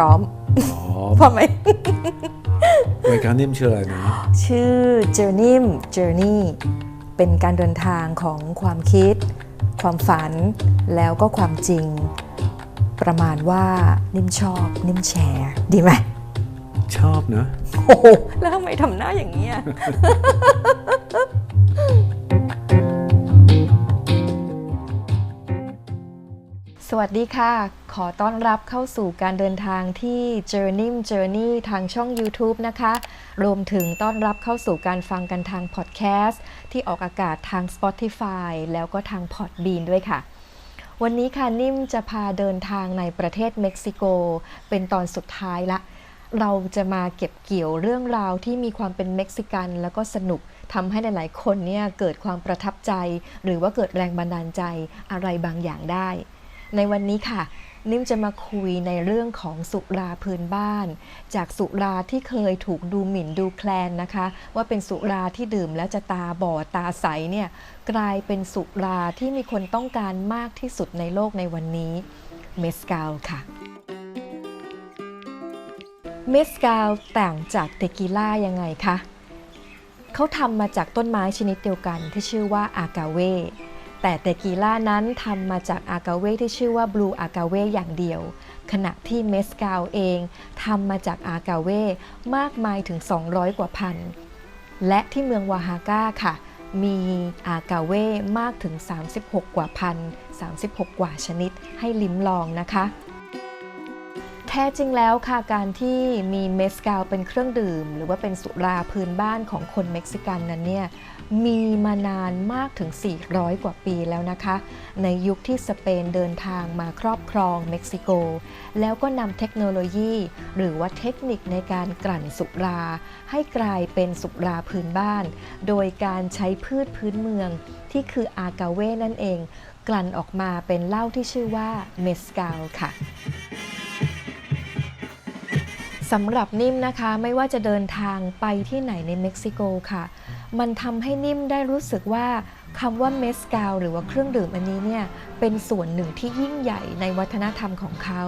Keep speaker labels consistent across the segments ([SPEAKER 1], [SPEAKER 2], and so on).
[SPEAKER 1] ร้อม
[SPEAKER 2] อ๋อ
[SPEAKER 1] พอไหม
[SPEAKER 2] รายการนิ่มชื่ออะไรนะ
[SPEAKER 1] ชื่อ Journey Journey เป็นการเดินทางของความคิด ความฝัน แล้วก็ความจริง ประมาณว่านิ่มชอบ นิ่มแชร์ดีไหม
[SPEAKER 2] ชอบนะ
[SPEAKER 1] โอ้โหแล้วทำไมทำหน้าอย่างนี้ย สวัสดีค่ะ ขอต้อนรับเข้าสู่การเดินทางที่ Journey Journey ทางช่อง YouTube นะคะ รวมถึงต้อนรับเข้าสู่การฟังกันทางพอดแคสต์ที่ออกอากาศทาง Spotify แล้วก็ทาง Podbean ด้วยค่ะ วันนี้ค่ะนิ่มจะพาเดินทางในประเทศเม็กซิโก เป็นตอนสุดท้ายละ เราจะมาเก็บเกี่ยวเรื่องราวที่มีความเป็นเม็กซิกัน แล้วก็สนุกทำให้หลาย ๆ คนเนี่ยเกิดความประทับใจ หรือว่าเกิดแรงบันดาลใจอะไรบางอย่างได้ ในวันนี้ค่ะ นิ่มจะมาคุยในเรื่องของสุราพื้นบ้าน จากสุราที่เคยถูกดูหมิ่นดูแคลนนะคะ ว่าเป็นสุราที่ดื่มแล้วจะตาบอดตาใสเนี่ยกลายเป็นสุราที่มีคนต้องการมากที่สุดในโลกในวันนี้เมสกาลค่ะเมสกาลต่างจากเทกิล่ายังไงคะเขาทำมาจากต้นไม้ชนิดเดียวกันที่ชื่อว่าอากาเว แต่เตกีล่านั้นทำมาจากอากาเวที่ชื่อว่าบลูอากาเวอย่างเดียว ขณะที่เมสกาวเองทำมาจากอากาเวมากมายถึง 200 กว่าพัน และที่เมืองวาฮาก้าค่ะ มีอากาเวมากถึง 36 กว่าพัน 36 กว่าชนิดให้ลิ้มลองนะคะ แท้จริงแล้วค่ะการที่มีเมสกาลเป็นเครื่องดื่ม หรือว่าเป็นสุราพื้นบ้านของคนเม็กซิกันนั้นเนี่ยมีมานานมากถึง 400 กว่าปีแล้วนะคะ ในยุคที่สเปนเดินทางมาครอบครองเม็กซิโก แล้วก็นำเทคโนโลยี หรือว่าเทคนิคในการกลั่นสุรา ให้กลายเป็นสุราพื้นบ้าน โดยการใช้พืชพื้นเมืองที่คืออากาเวนั่นเอง กลั่นออกมาเป็นเหล้าที่ชื่อว่าเมสกาลค่ะ สำหรับนิ่มนะคะไม่ว่าจะเดินทางไปที่ไหนในเม็กซิโกค่ะ มันทำให้นิ่มได้รู้สึกว่าคำว่าเมสกาลหรือว่าเครื่องดื่มอันนี้เนี่ยเป็นส่วนหนึ่งที่ยิ่งใหญ่ในวัฒนธรรมของเขา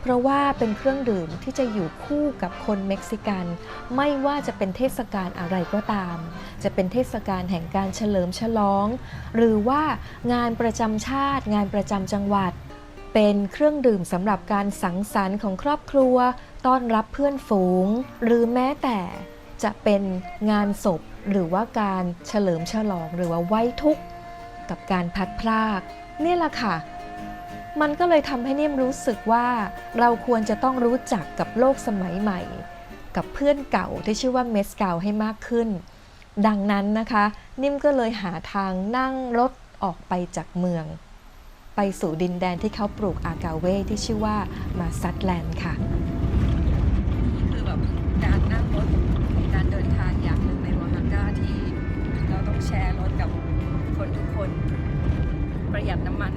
[SPEAKER 1] เพราะว่าเป็นเครื่องดื่มที่จะอยู่คู่กับคนเม็กซิกัน ไม่ว่าจะเป็นเทศกาลอะไรก็ตาม จะเป็นเทศกาลแห่งการเฉลิมฉลอง หรือว่างานประจำชาติ งานประจำจังหวัด เป็นเครื่องดื่มสำหรับการสังสรรค์ของครอบครัว ต้อนรับเพื่อนฝูง หรือแม้แต่จะเป็นงานศพหรือว่าการเฉลิมฉลองหรือว่าไว้ทุกข์กับการพัดพรากนี่แหละค่ะ มันก็เลยทำให้นิ่มรู้สึกว่า เราควรจะต้องรู้จักกับโลกสมัยใหม่ กับเพื่อนเก่าที่ชื่อว่าเมสเก่าให้มากขึ้น ดังนั้นนะคะ นิ่มก็เลยหาทางนั่งรถออกไปจากเมือง ไปสู่ดินแดนที่เขาปลูกอากาเวที่ชื่อว่ามาซัตแลนด์ค่ะ ประหยัดน้ำมัน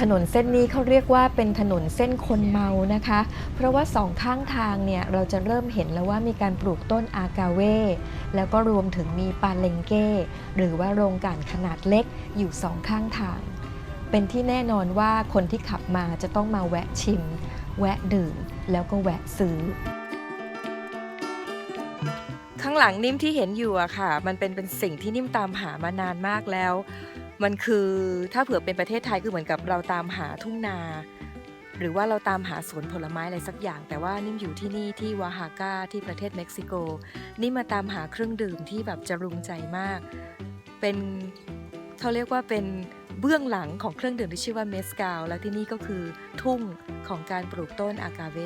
[SPEAKER 1] ถนนเส้นนี้เขาเรียกว่าเป็นถนนเส้นคนเมานะคะ เพราะว่าสองข้างทางเนี่ยเราจะเริ่มเห็นแล้วว่ามีการปลูกต้นอากาเว แล้วก็รวมถึงมีปาเลงเก้ หรือว่าโรงกลั่นขนาดเล็กอยู่สองข้างทาง เป็นที่แน่นอนว่าคนที่ขับมาจะต้องมาแวะชิม แวะดื่ม แล้วก็แวะซื้อ ข้างหลังนิ่มที่เห็นอยู่อะค่ะ มันเป็นเป็นสิ่งที่นิ่มตามหามานานมากแล้ว มันคือถ้าเผื่อเป็นประเทศไทยคือเหมือนกับเราตามหาทุ่งนา หรือว่าเราตามหาสวนผลไม้อะไรสักอย่าง แต่ว่านิ่มอยู่ที่นี่ที่วาฮาก้าที่ประเทศเม็กซิโกนิ่มมาตามหาเครื่องดื่มที่แบบจะรุงใจมาก เป็นเขาเรียกว่าเป็นเบื้องหลังของเครื่องดื่มที่ชื่อว่าเมสกาลและที่นี่ก็คือทุ่งของการปลูกต้นอากาเว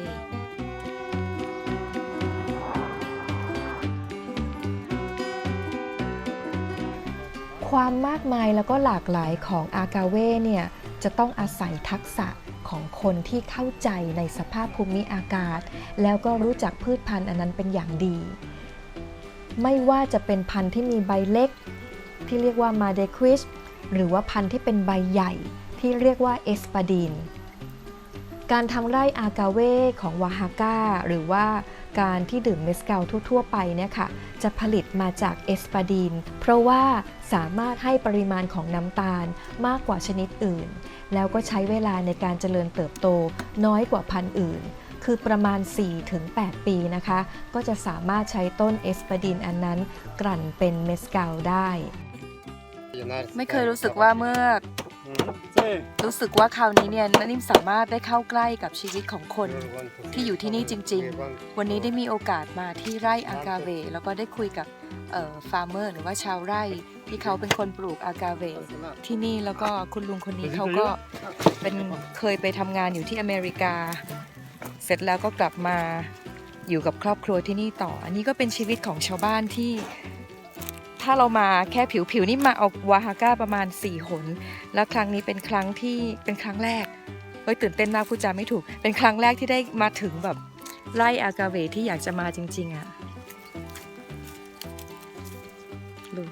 [SPEAKER 1] ความมากมายแล้วก็หลากหลายของอากาเวเนี่ยจะต้องอาศัยทักษะของคนที่เข้าใจในสภาพภูมิอากาศ แล้วก็รู้จักพืชพันธุ์อันนั้นเป็นอย่างดี ไม่ว่าจะเป็นพันธุ์ที่มีใบเล็ก ที่เรียกว่ามาเดควิชหรือว่าพันธุ์ที่เป็นใบใหญ่ที่เรียกว่าเอสปาดีนการทำไร่อากาเวของวาฮาก้าหรือว่า การที่ดื่มเมสกาลทั่ว ๆ ไปเนี่ยค่ะจะผลิตมาจากเอสปาดีน เพราะว่าสามารถให้ปริมาณของน้ำตาลมากกว่าชนิดอื่น แล้วก็ใช้เวลาในการเจริญเติบโตน้อยกว่าพันธุ์อื่นคคือประมาณ 4-8 ปีนะคะ ก็จะสามารถใช้ต้นเอสปาดินอันนั้น กลั่นเป็นเมสกาลได้
[SPEAKER 3] ไม่เคยรู้สึกว่าเมื่อ รู้สึกว่าคราวนี้เนี่ยนิ่มสามารถได้เข้าใกล้กับชีวิตของคนที่อยู่ที่นี่จริง ๆ วันนี้ได้มีโอกาสมาที่ไร่อากาเว แล้วก็ได้คุยกับฟาร์มเมอร์หรือว่าชาวไร่ที่เขาเป็นคนปลูกอากาเวที่นี่แล้วก็คุณลุงคนนี้เขาก็เป็นเคยไปทำงานอยู่ที่อเมริกา เสร็จแล้วก็กลับมาอยู่กับครอบครัวที่นี่ต่อ อันนี้ก็เป็นชีวิตของชาวบ้านที่ ถ้าเรามาแค่ผิวๆนี่มาเอาวาฮาก้าประมาณ 4 หน แล้วครั้งนี้เป็นครั้งที่เป็นครั้งแรกเฮ้ยตื่นเต้นมากพูดจาไม่ถูก เป็นครั้งแรกที่ได้มาถึงแบบไล่อากาเวที่อยากจะมาจริง ๆอะดู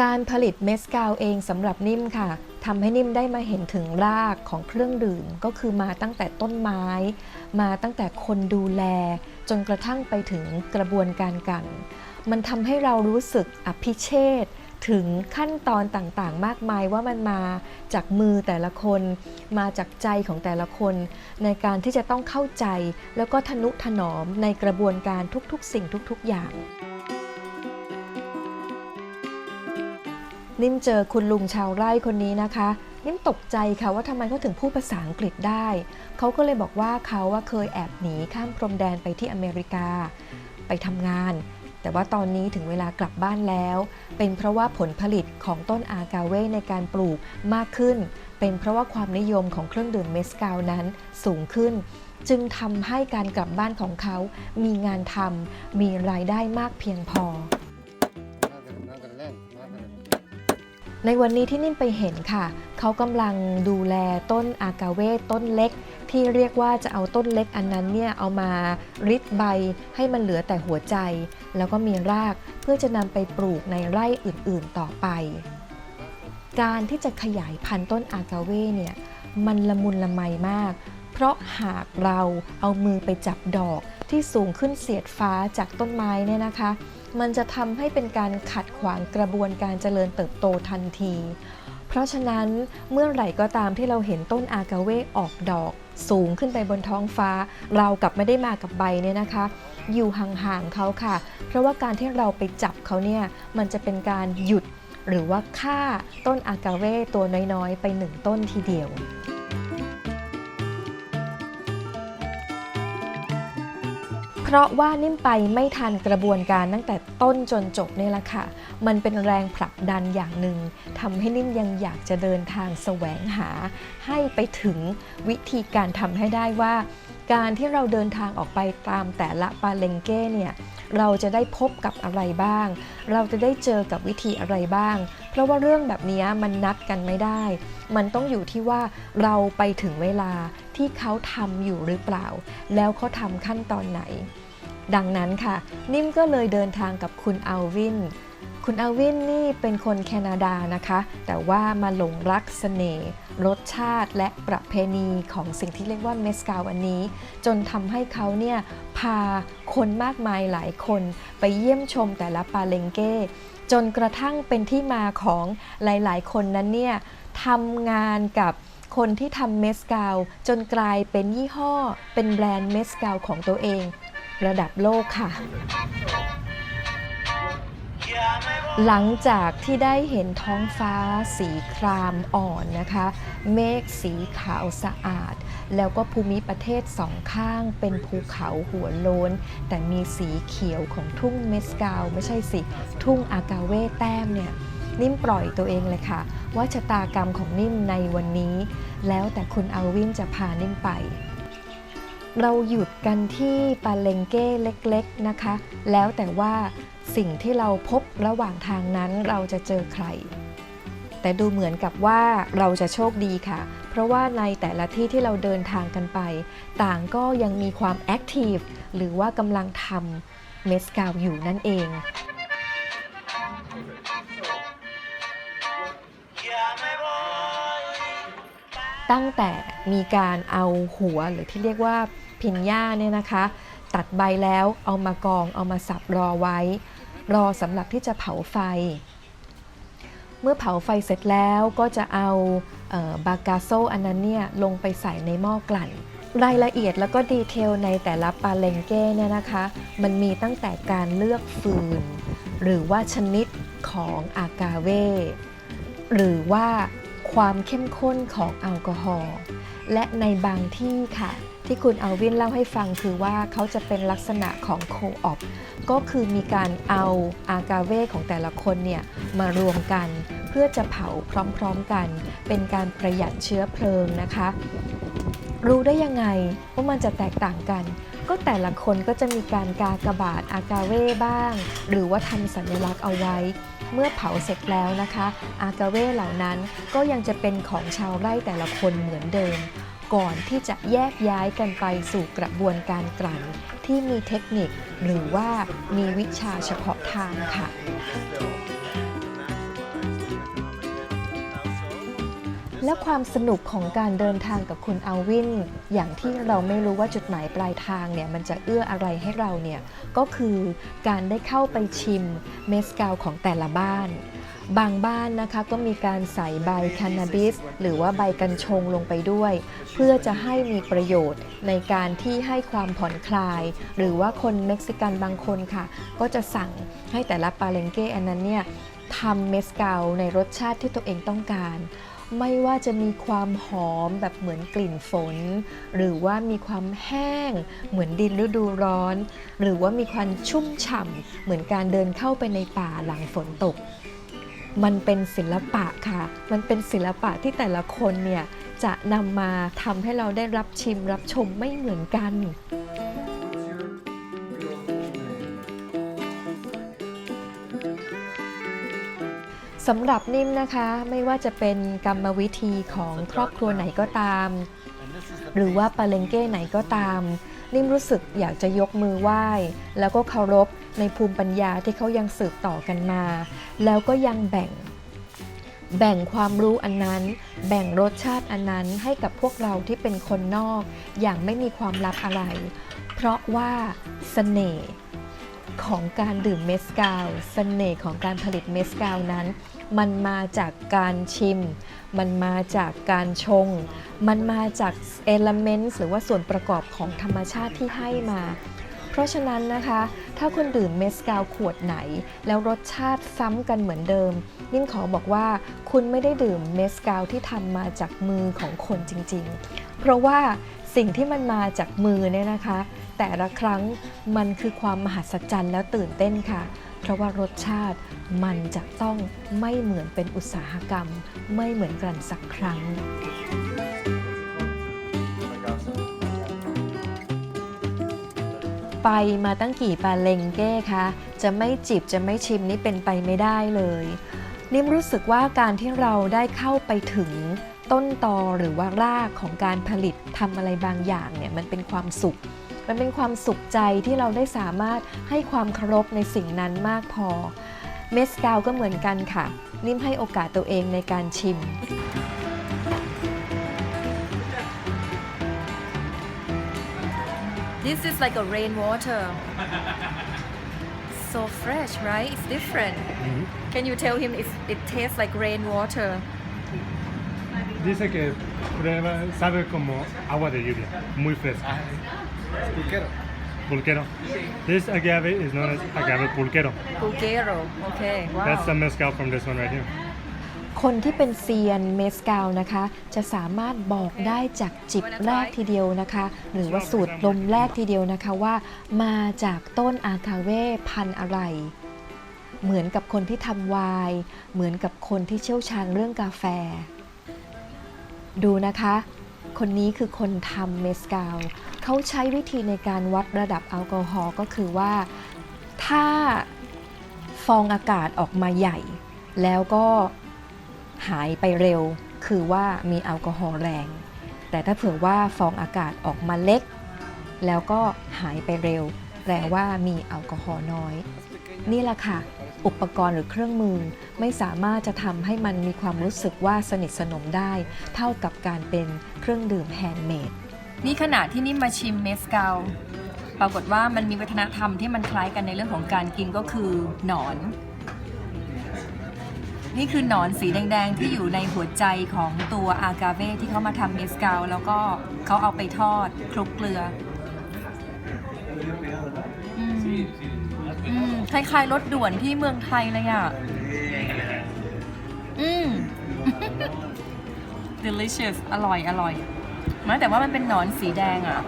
[SPEAKER 1] การผลิตเมสกาลเองสำหรับนิ่มค่ะทำให้นิ่มได้มาเห็นถึงรากของเครื่องดื่ม ก็คือมาตั้งแต่ต้นไม้ มาตั้งแต่คนดูแล จนกระทั่งไปถึงกระบวนการกัน มันทำให้เรารู้สึกอภิเชษถึงขั้นตอนต่างๆ มากมายว่ามันมาจากมือแต่ละคน มาจากใจของแต่ละคน ในการที่จะต้องเข้าใจ แล้วก็ทนุถนอมในกระบวนการทุกๆ สิ่งทุก ๆ อย่าง นิ่มเจอคุณลุงชาวไร่คนนี้นะคะ นิ่มตกใจค่ะว่าทำไมเขาถึงพูดภาษาอังกฤษได้ เขาก็เลยบอกว่าเขาว่าเคยแอบหนีข้ามพรมแดนไปที่อเมริกา ไปทำงาน แต่ว่าตอนนี้ถึงเวลากลับบ้านแล้ว เป็นเพราะว่าผลผลิตของต้นอากาเว่ในการปลูกมากขึ้น เป็นเพราะว่าความนิยมของเครื่องดื่มเมสกาลนั้นสูงขึ้นจึงทำให้การกลับบ้านของเขา มีงานทำ มีรายได้มากเพียงพอ ในวันนี้ที่นิ่มไปเห็นค่ะ เขากำลังดูแลต้นอากาเวต้นเล็ก ที่เรียกว่าจะเอาต้นเล็กอันนั้นเนี่ยเอามาริดใบให้มันเหลือแต่หัวใจ แล้วก็มีรากเพื่อจะนำไปปลูกในไร่อื่นๆต่อไป การที่จะขยายพันธุ์ต้นอากาเวเนี่ยมันละมุนละไมมาก เพราะหากเราเอามือไปจับดอก ที่สูงขึ้นเสียดฟ้าจากต้นไม้เนี่ยนะคะ มันจะทำให้เป็นการขัดขวางกระบวนการเจริญเติบโตทันที เพราะฉะนั้นเมื่อไหร่ก็ตามที่เราเห็นต้นอากาเวออกดอก สูงขึ้นไปบนท้องฟ้า เรากลับไม่ได้มากับใบเนี่ยนะคะ อยู่ห่างๆเขาค่ะ เพราะว่าการที่เราไปจับเขาเนี่ยมันจะเป็นการหยุดหรือว่าฆ่าต้นอากาเวตัวน้อยๆ ไปหนึ่งต้นทีเดียว เพราะว่านิ่มไปไม่ทันกระบวนการตั้งแต่ต้นจนจบนี่แหละค่ะ มันเป็นแรงผลักดันอย่างหนึ่งทำให้นิ่มยังอยากจะเดินทางแสวงหา ให้ไปถึงวิธีการทำให้ได้ว่า การที่เราเดินทางออกไปตามแต่ละปาเลงเก้เนี่ยเราจะได้พบกับอะไรบ้าง เราจะได้เจอกับวิธีอะไรบ้าง เพราะว่าเรื่องแบบนี้มันนัดกันไม่ได้ มันต้องอยู่ที่ว่าเราไปถึงเวลาที่เขาทำอยู่หรือเปล่า แล้วเขาทำขั้นตอนไหน ดังนั้นค่ะ นิ่มก็เลยเดินทางกับคุณอัลวิน คุณอัลวินนี่เป็นคนแคนาดานะคะ แต่ว่ามาหลงรักเสน่ห์รสชาติและประเพณีของสิ่งที่เรียกว่าเมสกาลอันนี้ จนทำให้เขาเนี่ยพาคนมากมายหลายคนไปเยี่ยมชมแต่ละปาเลงเก้จนกระทั่งเป็นที่มาของหลาย ๆ คนนั้นเนี่ยทำงานกับคนที่ทำเมสกาลจนกลายเป็นยี่ห้อ เป็นแบรนด์เมสกาลของตัวเอง ระดับโลกค่ะ หลังจากที่ได้เห็นท้องฟ้าสีครามอ่อนนะคะ เมฆสีขาวสะอาด แล้วก็ภูมิประเทศสองข้างเป็นภูเขาหัวโล้นแต่มีสีเขียวของทุ่งเมสกาลไม่ใช่สิ ทุ่งอากาเวแต้มเนี่ยนิ่มปล่อยตัวเองเลยค่ะ ว่าชะตากรรมของนิ่มในวันนี้ แล้วแต่คุณอัลวินจะพานิ่มไป เราหยุดกันที่ปาเลงเก้เล็กๆนะคะ แล้วแต่ว่าสิ่งที่เราพบระหว่างทางนั้นเราจะเจอใคร แต่ดูเหมือนกับว่าเราจะโชคดีค่ะ เพราะว่าในแต่ละที่ที่เราเดินทางกันไป ต่างก็ยังมีความแอคทีฟหรือว่ากำลังทำเมสกาวอยู่นั่นเองตั้งแต่มีการเอาหัวหรือที่เรียกว่า พินย่าเนี่ยนะคะ ตัดใบแล้วเอามากองเอามาสับรอไว้ รอสำหรับที่จะเผาไฟ เมื่อเผาไฟเสร็จแล้วก็จะเอาบากาโซอันนั้นเนี่ยลงไปใส่ในหม้อกลั่นรายละเอียดแล้วก็ดีเทลในแต่ละปาเลงเก้เนี่ยนะคะ มันมีตั้งแต่การเลือกฟืน หรือว่าชนิดของอากาเว หรือว่าความเข้มข้นของแอลกอฮอล์และในบางที่ค่ะ ที่คุณอัลวินเล่าให้ฟังคือว่าเขาจะเป็นลักษณะของโคออปก็คือมีการเอาอากาเวของแต่ละคนเนี่ยมารวมกัน เพื่อจะเผาพร้อมๆกัน เป็นการประหยัดเชื้อเพลิงนะคะ รู้ได้ยังไงว่ามันจะแตกต่างกัน ก็แต่ละคนก็จะมีการกากบาทอากาเว่บ้าง หรือว่าทำสัญลักษณ์เอาไว้เมื่อเผาเสร็จแล้วนะคะ อากาเว่เหล่านั้นก็ยังจะเป็นของชาวไร่แต่ละคนเหมือนเดิม ก่อนที่จะแยกย้ายกันไปสู่กระบวนการกลั่นที่มีเทคนิคหรือว่ามีวิชาเฉพาะทางค่ะ และความสนุกของการเดินทางกับคุณอัลวิน อย่างที่เราไม่รู้ว่าจุดหมายปลายทางเนี่ยมันจะเอื้ออะไรให้เราเนี่ยก็คือการได้เข้าไปชิมเมสกาลของแต่ละบ้าน บางบ้านนะคะก็มีการใส่ใบแคนาบิส หรือว่าใบกัญชงลงไปด้วย เพื่อจะให้มีประโยชน์ในการที่ให้ความผ่อนคลาย หรือว่าคนเม็กซิกันบางคนค่ะ ก็จะสั่งให้แต่ละปาเลงเกอันนั้นเนี่ยทำเมสกาลในรสชาติที่ตัวเองต้องการ ไม่ว่าจะมีความหอมแบบเหมือนกลิ่นฝน หรือว่ามีความแห้ง เหมือนดินฤดูร้อน หรือว่ามีความชุ่มฉ่ำเหมือนการเดินเข้าไปในป่าหลังฝนตก มันเป็นศิลปะค่ะ มันเป็นศิลปะที่แต่ละคนเนี่ยจะนำมาทำให้เราได้รับชิมรับชมไม่เหมือนกัน สำหรับนิ่มนะคะไม่ว่าจะเป็นกรรมวิธีของครอบครัวไหนก็ตาม หรือว่าปาเลงเก้ไหนก็ตาม นิ่มรู้สึกอยากจะยกมือไหว้ แล้วก็เคารพในภูมิปัญญาที่เขายังสืบต่อกันมา แล้วก็ยังแบ่ง แบ่งความรู้อันนั้น แบ่งรสชาติอันนั้นให้กับพวกเราที่เป็นคนนอก อย่างไม่มีความลับอะไร เพราะว่าเสน่ห์ของการดื่มเมสกาลเสน่ห์ของการผลิตเมสกาลนั้น มันมาจากการชิม มันมาจากการชง มันมาจากเอลเมนต์หรือว่าส่วนประกอบของธรรมชาติที่ให้มา เพราะฉะนั้นนะคะ ถ้าคุณดื่มเมสกาลขวดไหน แล้วรสชาติซ้ำกันเหมือนเดิมนิ่มขอบอกว่าคุณไม่ได้ดื่มเมสกาลที่ทำมาจากมือของคนจริง ๆ เพราะว่าสิ่งที่มันมาจากมือเนี่ยนะคะ แต่ละครั้งมันคือความมหัศจรรย์แล้วตื่นเต้นค่ะ เพราะว่ารสชาติมันจะต้องไม่เหมือนเป็นอุตสาหกรรม ไม่เหมือนกันสักครั้ง ไปมาตั้งกี่ปาเลงเก้คะจะไม่จิบจะไม่ชิมนี่เป็นไปไม่ได้เลยนิ่มรู้สึกว่าการที่เราได้เข้าไปถึงต้นตอหรือว่ารากของการผลิตทำอะไรบางอย่างเนี่ยมันเป็นความสุข มันเป็นความสุขใจที่เราได้สามารถให้ความเคารพในสิ่งนั้นมากพอ เมสกาลก็เหมือนกันค่ะ นิ่มให้โอกาสตัวเองในการชิม
[SPEAKER 3] This is like a rainwater so fresh right it's different Can you tell him if it tastes like rainwater
[SPEAKER 4] Dice que prueba, sabe como agua de lluvia, muy fresca.
[SPEAKER 2] Pulquero.
[SPEAKER 4] Pulquero. This agave is known as agave pulquero.
[SPEAKER 3] Bulgaro okay
[SPEAKER 4] That's the
[SPEAKER 3] wow
[SPEAKER 4] mezcal from this one right here.
[SPEAKER 1] คนที่เป็นเซียนเมสกาลนะคะ จะสามารถบอกได้จากจิบแรกทีเดียวนะคะ หรือว่าสูตรลมแรกทีเดียวนะคะว่า มาจากต้นอาคาเว่พันธุ์อะไร เหมือนกับคนที่ทำไวน์เหมือนกับคนที่เชี่ยวชาญเรื่องกาแฟ ดูนะคะ คนนี้คือคนทำเมสกาลเขาใช้วิธีในการวัดระดับแอลกอฮอล์ก็คือว่าถ้าฟองอากาศออกมาใหญ่ แล้วก็หายไปเร็ว คือว่ามีแอลกอฮอล์แรง แต่ถ้าเผื่อว่าฟองอากาศออกมาเล็ก แล้วก็หายไปเร็ว แปลว่ามีแอลกอฮอล์น้อย นี่แหละค่ะ อุปกรณ์หรือเครื่องมือ ไม่สามารถจะทำให้มันมีความรู้สึกว่าสนิทสนมได้ เท่ากับการเป็นเครื่องดื่มแฮนด์เมด
[SPEAKER 3] นี่ขณะที่นิ่มมาชิมเมสกาลปรากฏว่ามันมีวัฒนธรรมที่มันคล้ายกันในเรื่องของการกินก็คือหนอน นี่คือหนอนสีแดงๆ ที่อยู่ในหัวใจของตัวอากาเวที่เขามาทำเมสกาลแล้วก็เขาเอาไปทอดคลุกเกลือ อืมคล้ายๆรถด่วนที่เมืองไทยเลยอะ อืม delicious อร่อย อร่อยแม้แต่ว่ามันเป็นหนอนสีแดงอะ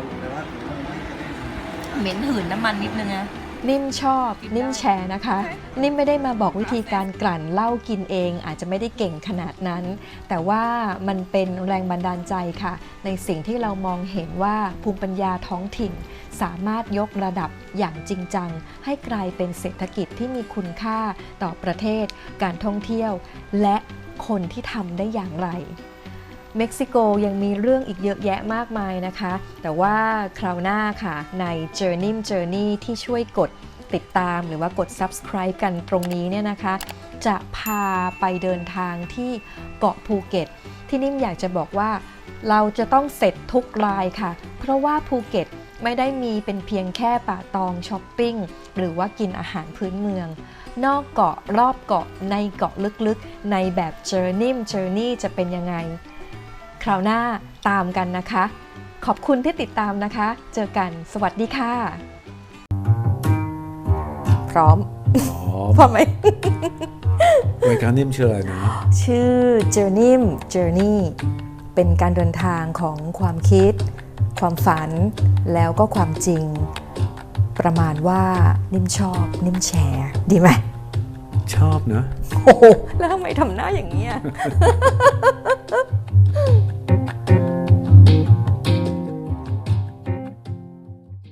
[SPEAKER 3] เหม็นหืนน้ำมันนิดนึงนะ
[SPEAKER 1] นิ่มชอบนิ่มแชร์นะคะ นิ่มไม่ได้มาบอกวิธีการกลั่นเหล้ากินเอง อาจจะไม่ได้เก่งขนาดนั้น แต่ว่ามันเป็นแรงบันดาลใจค่ะ ในสิ่งที่เรามองเห็นว่าภูมิปัญญาท้องถิ่น สามารถยกระดับอย่างจริงจัง ให้กลายเป็นเศรษฐกิจที่มีคุณค่าต่อประเทศ การท่องเที่ยว และคนที่ทำได้อย่างไร เม็กซิโกยังมีเรื่องอีกเยอะแยะมากมายนะคะ แต่ว่าคราวหน้าค่ะใน Journey Journey ที่ช่วยกดติดตามหรือว่ากด subscribe กันตรงนี้เนี่ยนะคะ จะพาไปเดินทางที่เกาะภูเก็ต ที่นิ่มอยากจะบอกว่าเราจะต้องเสร็จทุกรายค่ะ เพราะว่าภูเก็ตไม่ได้มีเป็นเพียงแค่ป่าตองช้อปปิ้ง หรือว่ากินอาหารพื้นเมือง นอกเกาะรอบเกาะในเกาะลึกๆ ในแบบ Journey Journey จะเป็นยังไง คราวหน้าตามกันนะคะ ขอบคุณที่ติดตามนะคะ เจอกันสวัสดีค่ะ พร้อม
[SPEAKER 2] อ๋อ
[SPEAKER 1] พร้อมไหม
[SPEAKER 2] รายการนิ่มชื่ออะไรนะ
[SPEAKER 1] ชื่อ Journey Journey เป็นการเดินทางของความคิด ความฝัน แล้วก็ความจริง ประมาณว่านิ่มชอบ นิ่มแชร์ ดีไหม
[SPEAKER 2] ชอบนะ
[SPEAKER 1] โอ้โหแล้วทำไมทำหน้าอย่างเงี้ย